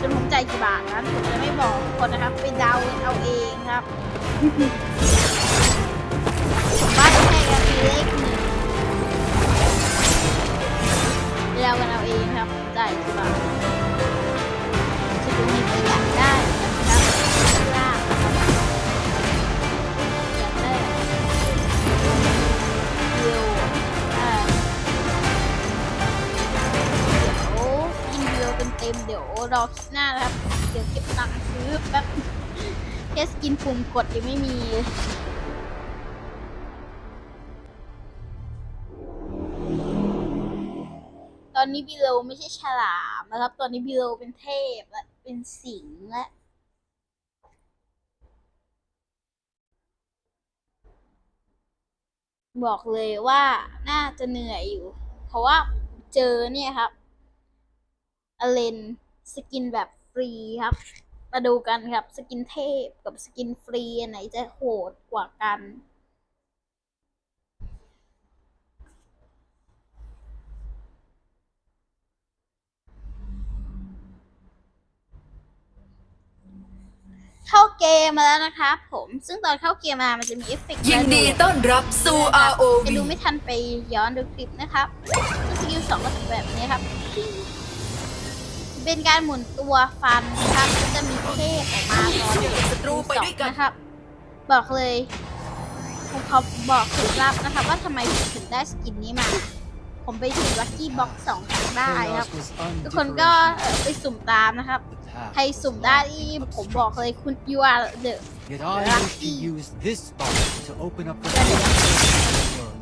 จนผมจ่ายกี่บาทนั้นผมจะไม่บอกคนนะครับ ไปดาวเอาเองครับ กินปุ่มกดยังไม่มีตอนนี้บิโลไม่ใช่ฉลามนะครับ ตอนนี้บิโลเป็นเทพและเป็นสิงห์และบอกเลยว่าน่าจะเหนื่อยอยู่ เพราะว่าเจอเนี่ยครับ อเลนสกินแบบฟรีครับ มาดูกันครับ สกินเทพกับสกินฟรีอันไหนจะโหดกว่ากัน เข้าเกมมาแล้วนะครับผมซึ่งตอนเข้าเกมมามันจะมีเอฟเฟกต์ยินดีกระโต้อนรับสู่จะ ROV ดูไม่ทันไปย้อนดูคลิปนะครับสกิลสองก็จะแบบนี้ครับ เป็นการหมุนตัวฟันนะครับก็จะมีเทพออกมาตอนศัตรูไปด้วยกันนะครับ บอกเลยผมขอบอกเคล็ดลับนะครับว่าทำไมผมถึงได้สกินนี้มา ผมไปถึงลัคกี้บ็อกสองครั้งได้ครับ ทุกคนก็เอ่อไปสุ่มตามนะครับ ใครสุ่มได้ที่ผมบอกเลยคุณยูอาเดอะ Yet I wish to Lucky. use this spot to open up the ก็เดี๋ยว world.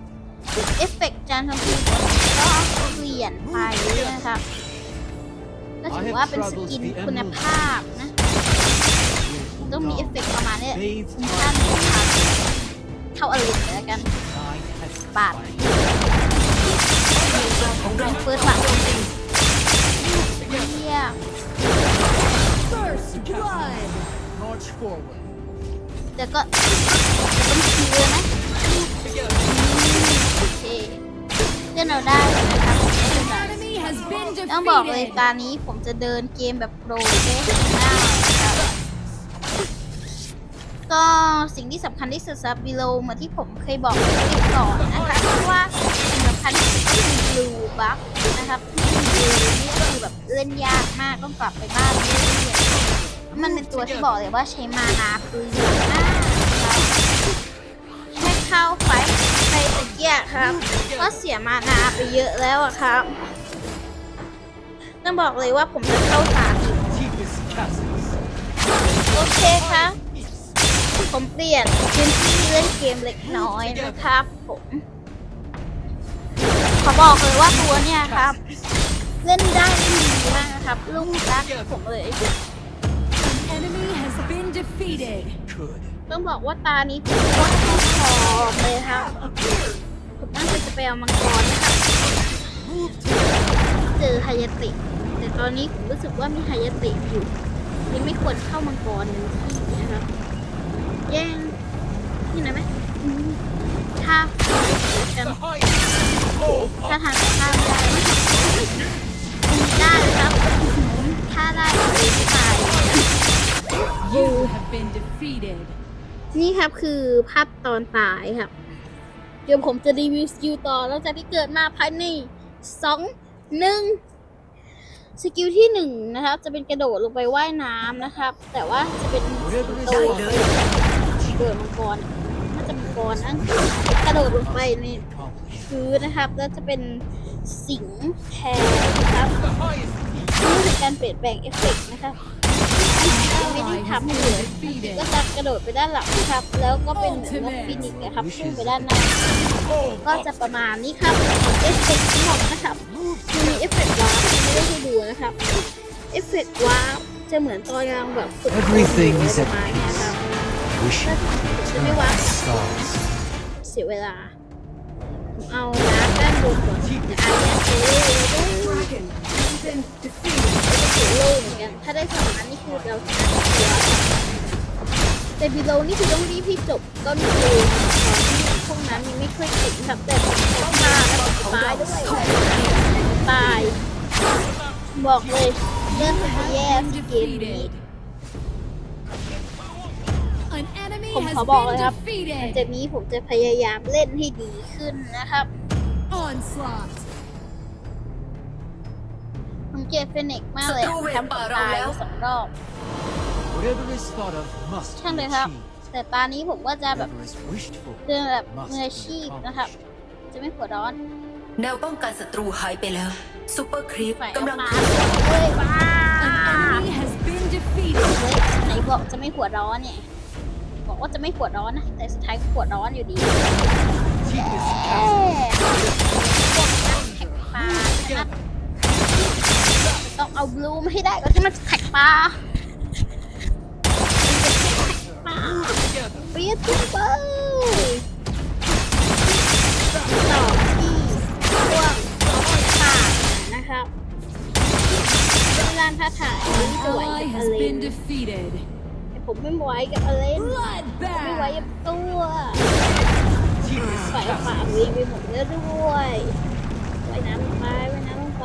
เอฟเฟกต์จานทำทีก็เปลี่ยนไปนะครับ ก็ถือว่าเป็นสกินคุณภาพนะ ต้องมีเอฟเฟกต์ประมาณเนี้ย Bathed คุ้มค่าในราคาเท่าอลินเลยแล้วกัน Nine has บาท died. ของเราเฟิร์สบัตรเยี่ยม March forward. เดี๋ยวก็ต้องคิวเลยไหมโอเคเล่นเราได้นะครับ ต้องบอกเลยตอนนี้ผมจะเดินเกมแบบโปรเฟสชันแนลนะก็สิ่งที่สำคัญที่สุดสำหรับบิโลเหมือนที่ผมเคยบอกในคลิปก่อนนะคะเพราะว่าสิ่งสำคัญที่สุดคือบลูบัฟนะครับบลูนี่คือแบบเล่นยากมากต้องกลับไปบ้านเรื่อยๆมันเป็นตัวที่บอกเลยว่าใช้มานาเปลืองมากนะครับแค่เข้าไฟไปตะเกียครับก็เสียมานาไปเยอะแล้วอะครับ ต้องบอกเลยว่าผมจะเข้าสามอีก Deepest chasms. โอเคครับ ผมเปลี่ยนพื้นที่เล่นเกมเล็กน้อยนะครับผมขอบอกเลยว่าตัวเนี่ยครับ เล่นได้เล่นดีมากนะครับลุงรักผมเลย Enemy has been defeated. Good. ต้องบอกว่าตานี้ผมโคตรชอบเลยครับผมตั้งใจจะไปเอามังกรนะครับ เจอไฮยาติแต่ตอนนี้ผมรู้สึกว่ามีไฮยาติอยู่ยังไม่ควรเข้ามังกรหนึ่งที่นะครับแย่งนี่หนะไหมอืมถ้ากันถ้าทางข้ามได้ได้เลยครับถ้าได้เลยตาย You have been defeated. นี่ครับคือภาพตอนตายครับ เดี๋ยวผมจะรีวิวสกิลต่อหลังจากที่เกิดมาภายในสอง หนึ่งสกิลที่หนึ่งนะครับ จะเป็นกระโดดลงไปว่ายน้ำนะครับ แต่ว่าจะเป็นตัวเกิดมังกรน่าจะมังกรนั่งกระโดดลงไปในพื้นนะครับ แล้วจะเป็นสิงแทนนะครับนี่คือการเปลี่ยนแปลงเอฟเฟกต์นะครับ ทำให้เหลือ Defeated. ก็จะกระโดดไปด้านหลังนะครับ แล้วก็เป็นเหมือนนกฟินิกส์นะครับพุ่งไปด้านหน้า ก็จะประมาณนี้ครับเอฟเฟกต์ทั้งหมดนะครับมีเอฟเฟกต์ว้าวที่ไม่ได้ให้ดูนะครับเอฟเฟกต์ว้าวจะเหมือนตอนกำลังแบบฝึก Everything อะไร is ประมาณเนี้ยครับ Wishing จะไม่ว้าว stars. เสียเวลาผมเอาน้ำด้านบนก่อนนะอันเนี้ยโซโล่เลยด้วย Been defeated. โซโล่เหมือนกันถ้าได้สองอันนี่ คือเราชนะแต่บิโลนี่คือต้องรีบที่จบต้นเอนที่พวกนั้นยังไม่ค่อยติดครับแต่ต้องมาแล้วผมตายด้วยตาย บอกเลยเริ่มจะแย่เกมนี้ผมขอบอกเลยครับหลัง defeated. จากนี้ผมจะพยายามเล่นให้ดีขึ้นนะครับ Onslaught. ผมเกลียดเฟนิกซ์มากเลยอะทำผมตายสองรอบ Whatever is thought of must ช่าง be เลยครับ achieved. แต่ตอนนี้ผมก็จะแบบ Whatever is wished for เรื่องแบบ must มืออาชีพ be นะครับ accomplished. จะไม่หัวร้อนแนวป้องกันศัตรูหายไปแล้วซูเปอร์ครีปฝ่ายกำลังฟ้าเฮ้ยว้า An enemy has been defeated. เฮ้ยไหนบอกจะไม่หัวร้อนเนี่ย บอกว่าจะไม่หัวร้อนนะ แต่สุดท้ายก็หัวร้อนอยู่ดี Deepest เอ้ยพวกนักแข่งปลานะครับ ต้องเอาบลูมาให้ได้ก่อนที่มันจะแข่งปลาปลาเปียวทุกเบอร์ต่อที่พวกป่านะครับเวลาท้าทาย An จะไหว ally กับอเลนแต่ผมไม่ไหวกับอเลนไม่ไหวกับตัวใส่ปากวิ่งไปหมดแล้วด้วยว่ายน้ำลงไปว่ายน้ำลงไป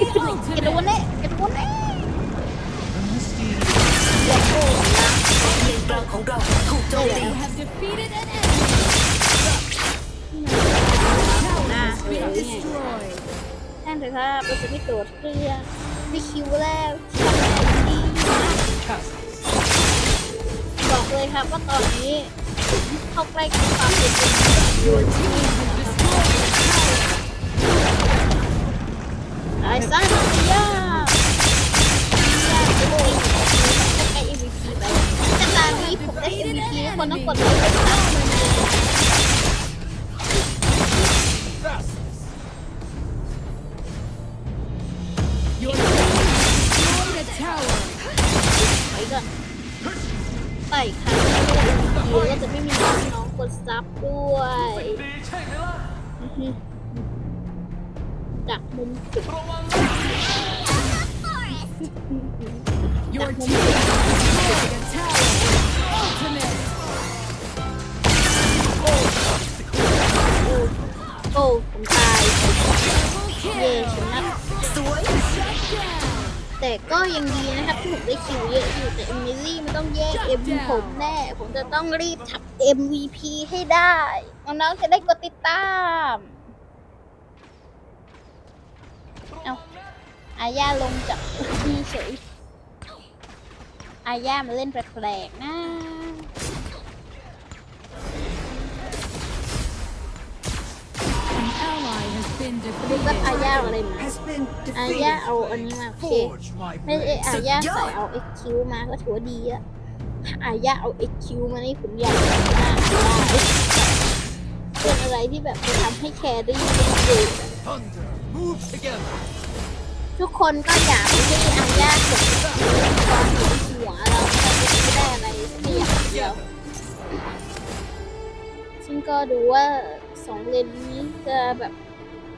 กระโดด ultimate. เน่กระโดดเน่ The misty โอ้โหนะเลนกลางของเราถูกโจมตี You have defeated an enemy. Tower has been destroyed. ท่านเถอะครับเราจะไม่โดดเครื่องไม่คิวแล้วทำงานดีนะ chasms. บอกเลยครับว่าตอนนี้เข้าใกล้กับความเป็นจริง Your team has ไอ้ซ่าเนียยากโคิวเยอะอยู่แต่เอมิลี่มันต้องแย่งเอ็มผมแน่ ผมจะต้องรีบทับ MVP ให้ได้ น้องๆจะได้กดติดตาม เอาอาญาลงจากนี่เฉยอาญามาเล่นแปลกๆนะ ดูแบบอา defeated. ญาเอาอะไรมาอาญาเอาอันนี้มาโอเค Forge my ไม่ได้ blade. อาญาใส่เอา XQ มาก็ถือว่าดีอะถ้าอาญาเอา XQ มานี่ผมอยากเห็นหน้าอาญาเป็นอะไรที่แบบจะทำให้แครี่เล่นเกม Thunder. Move together. ทุกคนก็อยากให้อาญาเกิดความหัวหัวเราไม่ได้อะไรสักอย่างเดียวซึ่งก็ดูว่าสองเลนนี้จะแบบ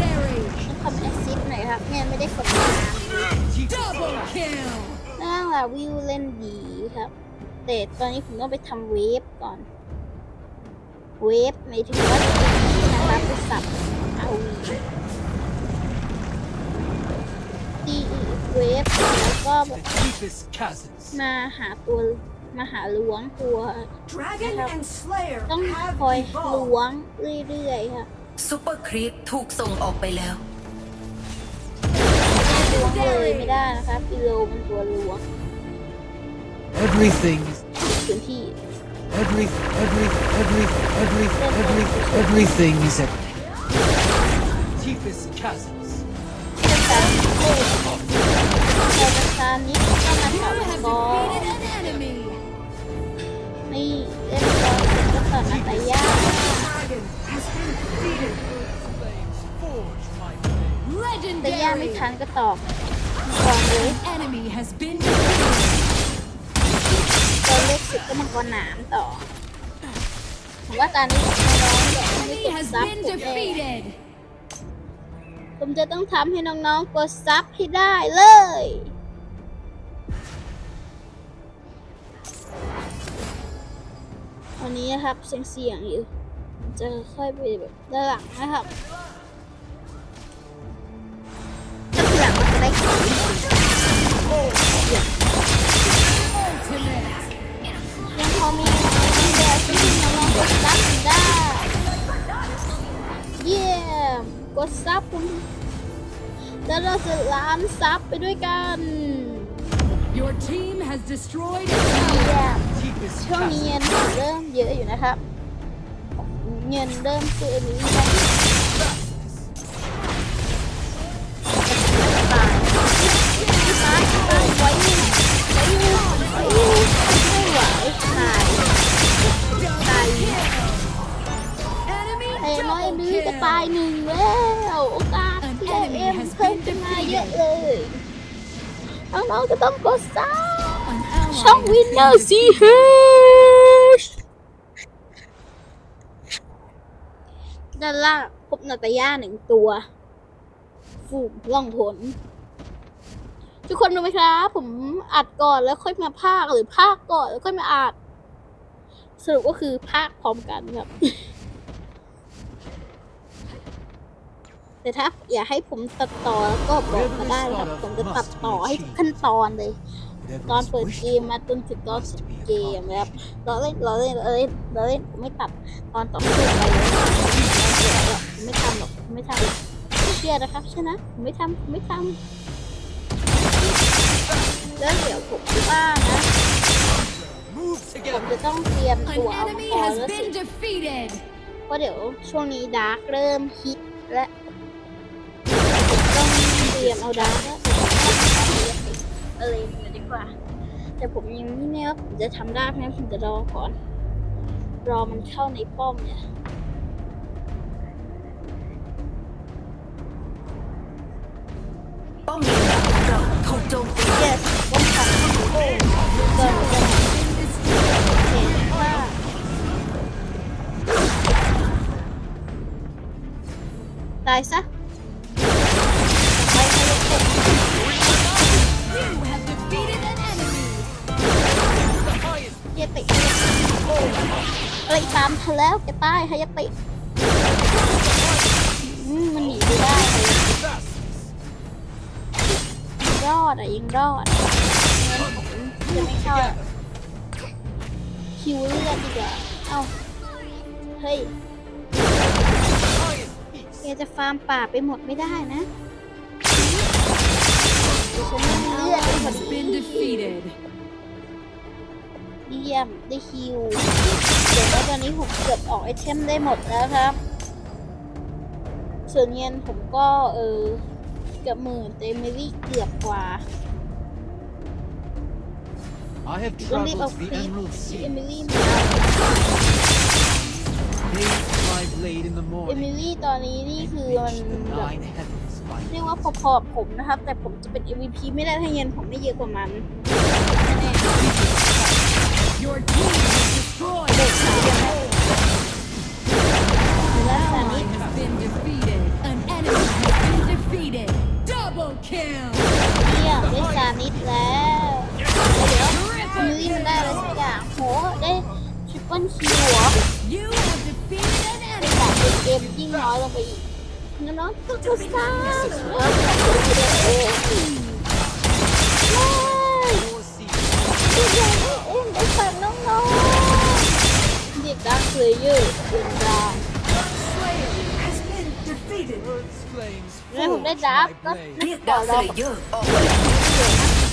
ต้องทำแอซิสต์หน่อยครับเนี่ยไม่ได้กดตามเลย Deepest Double chasms. kill. น่าลาวิวเล่นดีครับ แต่ตอนนี้ผมต้องไปทำเวฟก่อน เวฟหมายถึงว่านะครับไปสับเอาวีตีเวฟแล้วก็แบบมาหาตัวมาหาล้วงตัว Dragon and Slayer ต้องคอยหล้วงเรื่อยๆค่ะ ซูเปอร์ครีปถูกส่งออกไปแล้ว ล้วงเลยไม่ได้นะคะกิโลมันตัวล้วง Everything is พื้นที่ every every every every every everything is at deepest chasms. ที่ต่างๆโอ้แต่ตอนนี้ก็มา You ถาม have กอ defeated an enemy. นี่เล่นกอเสร็จก็ต่อนาตายา Dragon แต่ย่าไม่ Legendary. ทันก็ตอบก่อนเลย Enemy has been defeated. ตัวเลขสิบก็มังกรหนามต่อผมว่าตอนนี้น้องๆเดี๋ยวไม่ Enemy กด has ซับ been ผมเอง defeated. ผมจะต้องทำให้น้องๆกดซับให้ได้เลย วันนี้นะครับเสียงๆอยู่ผม จะค่อยไปแบบด้านหลังนะครับถ้าทีหลังมันจะได้ของ Ultimate. ยังพอมีแบบที่น้องๆกดซับได้ เยี่ยมกดซับผมแล้วเราจะล้านซับไปด้วยกัน Your team has destroyed a เยี่ tower. ยม Deepest ช่วงนี้เงิน chasms. เริ่มเยอะอยู่นะครับ เงินเริ่มซื้ออันนี้ได้ตายตายตายไว้อยู่ไว้อยู่ไว้อยู่ไม่ไหวตายตาย Enemy ไอ้น้อย double ดื้อจะ kill. ตายหนึ่งแล้วโอกาสที่ได้เอ็มเพิ่มขึ้นมาเยอะเลยน้องๆก็ต้องกดซับ An ally ช่อง has วิน been เนอร์ซีเฮช ด้านล่างพบนาตาย่าหนึ่งตัว ฝูงล่องหนทุกคนรู้ไหมครับ ผมอัดก่อนแล้วค่อยมาภาคหรือภาคก่อนแล้วค่อยมาอัด สรุปก็คือภาคพร้อมกันครับ แต่ถ้าอยากให้ผมตัดต่อก็บอกมาได้นะครับ ผมจะตัดต่อให้ทุกขั้นตอนเลย Whatever ตอน is เปิด wished เกมมาจนถึงตอนสุดเกมนะครับเราเล่นเราเล่นเราเล่นเราเล่นผมไม่ตัดตอนต่อสู้ไปเลยผม ไม่ทำหรอกไม่ทำหรอกไม่เชื่อนะครับใช่นะผมไม่ทำผมไม่ทำแล้วเดี๋ยวผมว่านะผมจะต้องเตรียมตัวเอามัง enemy กร has แล้วสิเพราะเดี๋ยวช่วงนี้ดาร์กเริ่มฮิตและต้องเตรียมเอาดาร์กแล้วอะไรอย่างเงี้ยดีกว่า แต่ผมยังไม่แน่ว่าผมจะทำได้ไหมผมจะรอก่อน รอมันเข้าในป้อมเนี่ย ถูกโจมตี yes ป้องกันโอ้เกินเกินเห็นว่าตายซะไปให้ลูกเตะ You have defeated an enemy. เฮียติโอ้อะไรตามเธอแล้วแกตายฮายาติมันหนีไปได้เลย รอดอะยังรอดงั้นผมจะไม่เข้าคิวเลือดดีกว่าเอ้าเฮ้ยแกจะฟาร์มป่าไปหมดไม่ได้นะเดี๋ยวฉันไม่มีเลือด Ally เป็นคน has been defeated. เยี่ยมได้คิวเดี๋ยวว่าตอนนี้ผมเกือบออกไอเทมได้หมดแล้วครับ ส่วนเงินผมก็เออ เกือบหมื่นแต่เมลี่เกือบกว่า I have ต้องรีบเอา traveled ค the ลิป Emerald ที่ Sea. เอมิลี่มา Bathed my blade in the เอ morning. มิลี่ตอนนี้นี่คือมัน Reached the แบบ nine heavens by เรียกว่าพอๆกับผมนะครับ แต่ผมจะเป็น MVP ไม่ได้ถ้าเงินผมไม่เยอะกว่ามันแน่ Your team has destroyed a tower. ๆ ทริปเปิลคิวเหรอ You have defeated an เป็น enemy. แบบเป็นเกมยิ่งน้อยลงไปอีกน้องๆต้องกดซับเออโอ้ยไม่ four seas. ดูแลเองได้ฝากน้องๆเด็กดักเพลเยอร์เป็นดาว Slayer has been defeated. Earth's flames แล้วผมได้ forged ดับ my ก็ blade. เรียกต่ดาอวเซรอเลเยอร์ออกมาแล้ว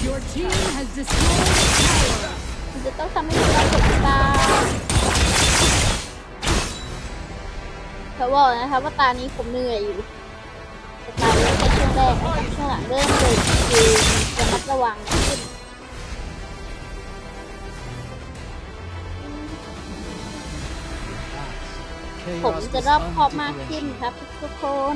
Your team has destroyed a tower. มันจะต้องทำให้น้องๆกดตา เขาบอกนะครับว่าตานี้ผมเหนื่อยอยู่แต่ตานี้แค่ช่วงแรกนะครับช่วงหลังเริ่มเลยคือระมัดระวังขึ้นผมจะรอบคอบมากขึ้นครับทุกคน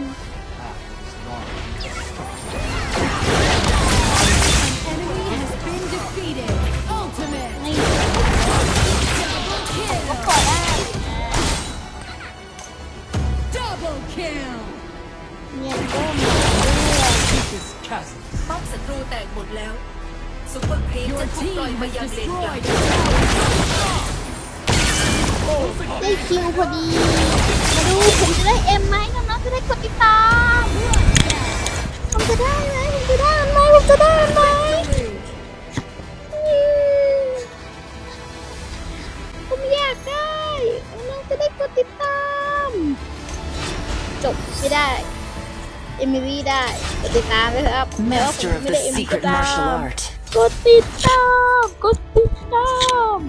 kill. เนียนก็มาเรื่อย Deepest chasm. ป้อมศัตรูแตกหมดแล้วซูเปอร์ครีป Your จะถูกปล่อย team มา has ยังเลนกลาง destroyed a tower. ได้คิวพอดี มาดูผมจะได้เอ็ ติดตามเลยครับแม้ว่าผม Master of ไม่ the ได้เอมิลี่ก็ secret ตา martial ม art กดติดตาม กดติดตาม